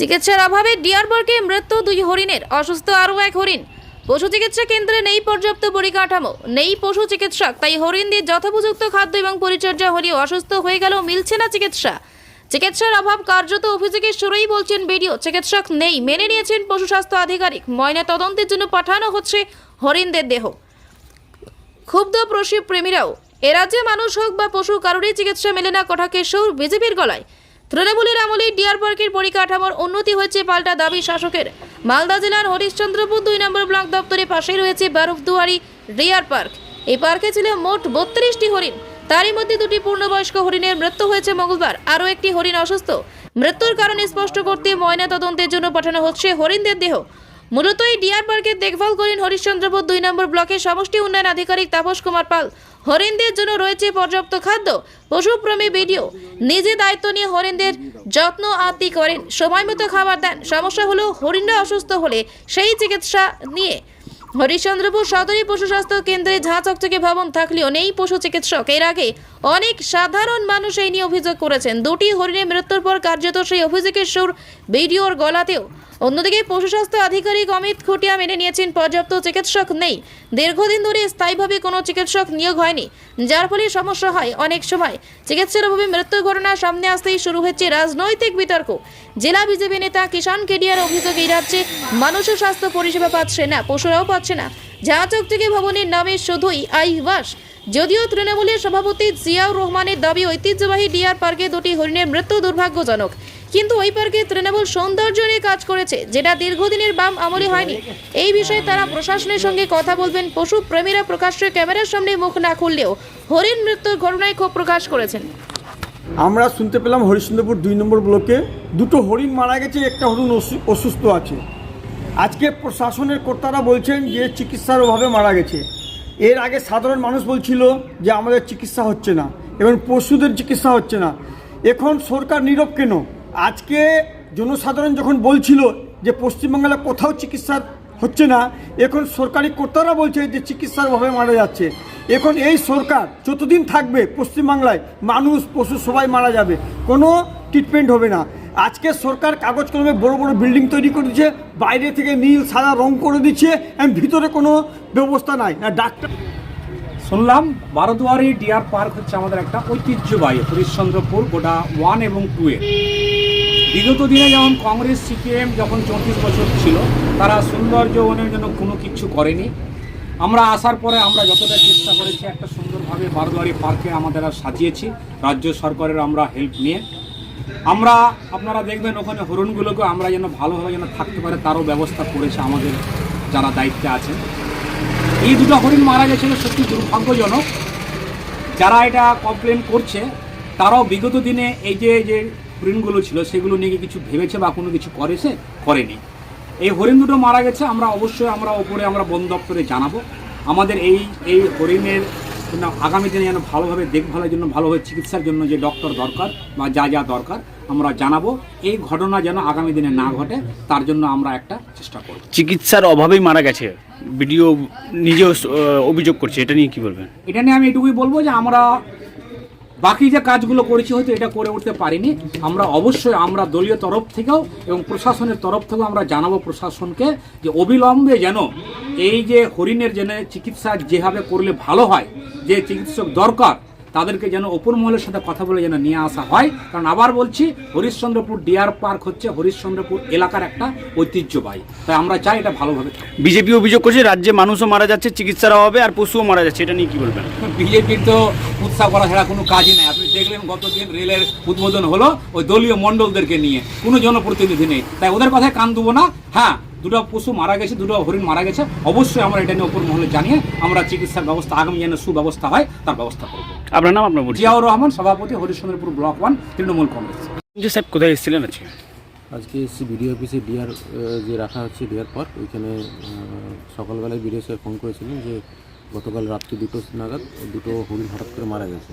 চিকিৎসার অভাবে ডিয়ারবার্গে মৃত্যু দুই হরিণের, অসুস্থ আরও এক হরিণ। পশু চিকিৎসা কেন্দ্রে নেই পর্যাপ্ত পরিকাঠামো, নেই পশু চিকিৎসক, তাই হরিণদের যথোপযুক্ত খাদ্য এবং পরিচর্যা হলেও অসুস্থ হয়ে গেলেও মিলছে না চিকিৎসা। চিকিৎসার অভাব কার্যত অভিযোগের শুরুই বলছেন বিডিও, চিকিৎসক নেই, মেনে নিয়েছেন পশু স্বাস্থ্য আধিকারিক, ময়না তদন্তের জন্য পাঠানো হচ্ছে হরিণদের দেহ। ক্ষুব্ধ পশু প্রেমীরাও, এ রাজ্যে মানুষ হোক বা পশু, কারোরই চিকিৎসা মেলে না কটাকে সুর বিজেপির গলায়। তৃণমূলের আমলে ডিয়ার পার্কের পরিকাঠামোর উন্নতি হয়েছে পাল্টা দাবি শাসকের। মালদা জেলার হরিশ্চন্দ্রপুর দুই নম্বর ব্লক দপ্তরে পাশেই রয়েছে বারুফদুয়ারি ডিয়ার পার্ক। এই পার্কে ছিল মোট বত্রিশটি হরিণ। তারই মধ্যে দুটি পূর্ণবয়স্ক হরিণের মৃত্যু হয়েছে মঙ্গলবার। আরও একটি হরিণ অসুস্থ। মৃত্যুর কারণ স্পষ্ট করতে ময়না তদন্তের জন্য পাঠানো হচ্ছে হরিণদের দেহ। মূলত এই ডিয়ার পার্কের দেখভাল করেন হরিশ্চন্দ্রপুর দুই নম্বর ব্লকের সমষ্টি উন্নয়ন আধিকারিক তাপস কুমার পাল। হরিণদের জন্য রয়েছে পর্যাপ্ত খাদ্য, পশুপ্রেমী ভিডিও। নিজে দায়িত্ব নিয়ে হরিণদের যত্ন আত্মি করেন, সময় মতো খাবার দেন। সমস্যা হলো হরিণরা অসুস্থ হলে সেই চিকিৎসা নিয়ে। হরিশ্চন্দ্রপুর সদরী পশু স্বাস্থ্য কেন্দ্রে ঝাঁ চকচকে ভবন থাকলেও নেই পশু চিকিৎসক। এর আগে অনেক সাধারণ মানুষ এই নিয়ে অভিযোগ করেছেন। দুটি হরিণের মৃত্যুর পর কার্যত সেই অভিযোগের সুর ভিডিওর গলাতেও। অন্যদিকে পশু স্বাস্থ্য আধিকারিক অমিত খুটিয়া মেনে নিয়েছেন, পর্যাপ্ত চিকিৎসক নেই। দীর্ঘদিন ধরে স্থায়ীভাবে কোনো চিকিৎসক নিয়োগ হয়নি, যার ফলে সমস্যা হয় অনেক সময়। চিকিৎসার অভাবে মৃত্যুর ঘটনা সামনে আসতেই শুরু হচ্ছে রাজনৈতিক বিতর্ক। জেলা বিজেপি নেতা কিষাণ কেডিয়ার অভিযোগ এই রাজ্যে মানুষও স্বাস্থ্য পরিষেবা পাচ্ছে না, পশুরাও পাচ্ছে না। যা চকচকে ভবনের নামে শুধুই আইবাস যদিও তৃণমূলের সভাপতি জিয়াউর রহমানের দাবি, ঐতিহ্যবাহী ডিয়ার পার্কে দুটি হরিণের মৃত্যু দুর্ভাগ্যজনক। কিন্তু ওই পার্কে তৃণমূল সৌন্দর্য নিয়ে কাজ করেছে, যেটা দীর্ঘদিনের বাম আমলে হয়নি। এই বিষয়ে তারা প্রশাসনের সঙ্গে কথা বলবেন। পশু প্রেমীরা প্রকাশ্যে ক্যামেরার সামনে মুখ না খুললেও হরিণ মৃত্যুর ঘটনায় ক্ষোভ প্রকাশ করেছেন। আমরা শুনতে পেলাম হরিশ্চন্দ্রপুর দুই নম্বর ব্লকে দুটো হরিণ মারা গেছে, একটা হরিণ অসু- অসুস্থ আছে। আজকে প্রশাসনের কর্তারা বলছেন যে চিকিৎসার অভাবে মারা গেছে। এর আগে সাধারণ মানুষ বলছিল যে আমাদের চিকিৎসা হচ্ছে না, এবং পশুদের চিকিৎসা হচ্ছে না। এখন সরকার নীরব কেন? আজকে জনসাধারণ যখন বলছিল যে পশ্চিমবাংলা কোথাও চিকিৎসা হচ্ছে না, এখন সরকারি কর্তারা বলছে যে চিকিৎসার অভাবে মারা যাচ্ছে। এখন এই সরকার যতদিন থাকবে পশ্চিমবাংলায়, মানুষ, পশু সবাই মারা যাবে। কোনো ট্রিটমেন্ট হবে না। আজকে সরকার কাগজ কলমে বড় বড় বিল্ডিং তৈরি করে দিচ্ছে, বাইরে থেকে নীল, সাদা রং করে দিচ্ছে, and ভিতরে কোনো ব্যবস্থা নাই। না, ডাক্তার শুনলাম বারোদুয়ারি ডিয়ার পার্ক হচ্ছে আমাদের একটা ঐতিহ্যবাহী হরিশ্চন্দ্রপুর, গোটা ওয়ান এবং টু এর বিগত দিনে যেমন কংগ্রেস, সিপিএম যখন চৌত্রিশ বছর ছিল, তারা সৌন্দর্য উন্নয়নের জন্য কোনো কিছু করেনি। আমরা আসার পরে আমরা যতটা চেষ্টা করেছি, একটা সুন্দরভাবে বারোদুয়ারি পার্কে আমাদের সাজিয়েছি। রাজ্য সরকারের আমরা হেল্প নিয়ে। আমরা, আপনারা দেখবেন ওখানে হরণগুলোকে আমরা যেন ভালোভাবে যেন থাকতে পারে, তারও ব্যবস্থা করেছে আমাদের যারা দায়িত্বে আছেন। এই দুটো হরিণ মারা গেছিল সত্যি দুর্ভাগ্যজনক। যারা এটা কমপ্লেন করছে, তারাও বিগত দিনে এই যে যে হরিণগুলো ছিল সেগুলো নিয়ে কিছু ভেবেছে বা কোনো কিছু করেছে? করেনি। এই হরিণ দুটো মারা গেছে আমরা অবশ্যই আমরা ওপরে আমরা বন দপ্তরে জানাব। আমাদের এই এই হরিণের আগামী দিনে যেন ভালোভাবে দেখভালের জন্য ভালোভাবে চিকিৎসার জন্য যে ডক্টর দরকার বা যা যা দরকার আমরা জানাব। এই ঘটনা যেন আগামী দিনে না ঘটে তার জন্য আমরা একটা চেষ্টা করব। চিকিৎসার অভাবেই মারা গেছে। ভিডিও নিজেও অভিযোগ করছে এটা নিয়ে কি বলবেন? এটা নিয়ে আমি এটুকুই বলব যে আমরা বাকি যে কাজগুলো করেছি হয়তো এটা করে উঠতে পারিনি। আমরা অবশ্যই আমরা দলীয় তরফ থেকেও এবং প্রশাসনের তরফ থেকেও আমরা জানাব প্রশাসনকে যে অবিলম্বে যেন এই যে হরিণের যেন চিকিৎসা যেভাবে করলে ভালো হয়, যে চিকিৎসক দরকার তাদেরকে যেন ওপর মহলের সাথে কথা বলে যেন নিয়ে আসা হয়। কারণ আবার বলছি হরিশ্চন্দ্রপুর ডিয়ার পার্ক হচ্ছে হরিশ্চন্দ্রপুর এলাকার একটা ঐতিহ্যবাহী। তাই আমরা চাই এটা ভালোভাবে বিজেপি অভিযোগ করছে রাজ্যে মানুষও মারা যাচ্ছে চিকিৎসার অভাবে আর পশুও মারা যাচ্ছে এটা নিয়ে কি বলবেন? বিজেপির তো উৎসাহ করা ছাড়া কোনো কাজই নাই। আপনি দেখলেন গতদিন রেলের উদ্বোধন হলো ওই দলীয় মণ্ডলদেরকে নিয়ে। কোনো জনপ্রতিনিধি নেই। তাই ওদের কথায় কান দেবো না। হ্যাঁ দুটো পশু মারা গেছে দুটো হরিণ মারা গেছে। অবশ্যই আমরা এটা নিয়ে ওপর মহলে জানিয়ে আমরা চিকিৎসার ব্যবস্থা আগামী যেন সুব্যবস্থা হয় তার ব্যবস্থা করব। আপনার নাম আপনার জিয়াউর রহমান সভাপতি হরিশ্চন্দ্রপুর ব্লক ওয়ান তৃণমূল কংগ্রেস। সাহেব কোথায় এসেছিলেন আজকে? আজকে এসেছি বিডিও অফিসে ডিয়ার আহ, যে রাখা হচ্ছে ডিয়ার পার্ক ওইখানে সকালবেলায় বিডিও স্যার ফোন করেছিলেন যে গতকাল রাত্রি দুটো নাগাদ দুটো হরিণ হঠাৎ করে মারা গেছে।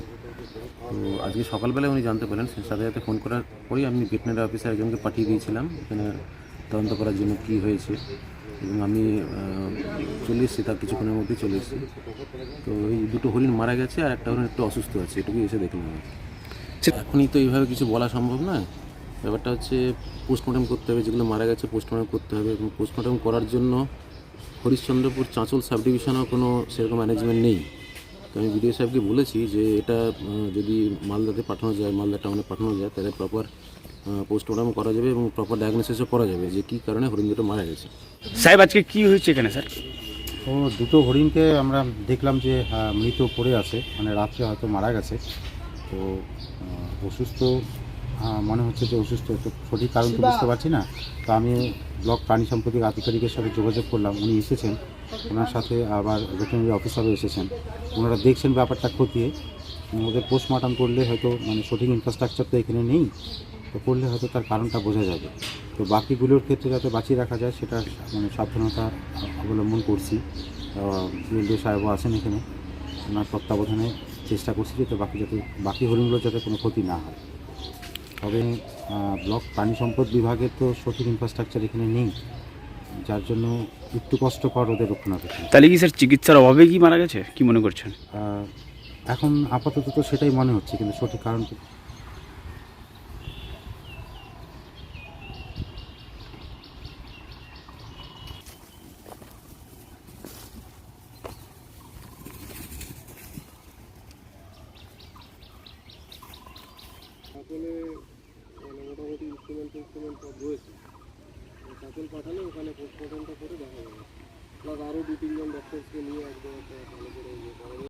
তো আজকে সকালবেলায় উনি জানতে পারেন সাথে সাথে ফোন করার পরেই আমি ভেটেনারি অফিসার একজনকে পাঠিয়ে দিয়েছিলাম। এখানে তদন্ত করার জন্য কী হয়েছে এবং আমি চলে এসেছি তার কিছুক্ষণের মধ্যে চলে এসেছি। তো এই দুটো হরিণ মারা গেছে আর একটা হরিণ একটু অসুস্থ আছে এটুকুই এসে দেখলাম এখনই তো এইভাবে কিছু বলা সম্ভব নয়। ব্যাপারটা হচ্ছে পোস্টমর্টম করতে হবে যেগুলো মারা গেছে পোস্টমর্টম করতে হবে এবং পোস্টমর্টম করার জন্য হরিশ্চন্দ্রপুর চাঁচল সাব ডিভিশনেও কোনো সেরকম ম্যানেজমেন্ট নেই। আমি বিডিও সাহেবকে বলেছি যে এটা যদি মালদাতে পাঠানো যায় মালদা টাউনে পাঠানো যায় তাহলে প্রপার পোস্টমর্টম করা যাবে এবং প্রপার ডায়াগনোসিসও করা যাবে যে কী কারণে হরিণ দুটো মারা গেছে। সাহেব আজকে কি হয়েছে এখানে স্যার? ও দুটো হরিণকে আমরা দেখলাম যে হ্যাঁ, মৃত পড়ে আছে মানে রাত্রে হয়তো মারা গেছে। তো অসুস্থ মনে হচ্ছে যে অসুস্থ তো সঠিক কারণ তো বুঝতে পারছি না। তো আমি ব্লক প্রাণী সম্পত্তি আধিকারিকের সাথে যোগাযোগ করলাম উনি এসেছেন। ওনার সাথে আবার ভেটেরিনারি অফিসারও এসেছেন, ওনারা দেখছেন ব্যাপারটা খতিয়ে, ওদের পোস্টমর্টম করলে হয়তো মানে সঠিক ইনফ্রাস্ট্রাকচার তো এখানে নেই, তো করলে হয়তো তার কারণটা বোঝা যাবে। তো বাকিগুলোর ক্ষেত্রে যাতে বাঁচিয়ে রাখা যায়, সেটা মানে সাবধানতা অবলম্বন করছি। বিএলডিও সাহেবও আছেন এখানে, ওনার তত্ত্বাবধানে চেষ্টা করছি যাতে বাকি যাতে, বাকি হরিণগুলোর যাতে কোনো ক্ষতি না হয়। তবে ব্লক প্রাণী সম্পদ বিভাগের তো সঠিক ইনফ্রাস্ট্রাকচার এখানে নেই। যার জন্য একটু কষ্টকর ওদের রক্ষণাবেক্ষণ তাহলে কি স্যার চিকিৎসার অভাবে কি মারা গেছে? কি মনে করছেন? আহ, এখন আপাতত তো সেটাই মনে হচ্ছে কিন্তু সঠিক কারণ তো রয়েছে পাঠালে ওখানে পোস্টমর্টমটা করে দেখা যাবে। প্লাস আরও দু তিনজন ডক্টরসকে নিয়ে একদম একটা ভালো করে ইয়ে করা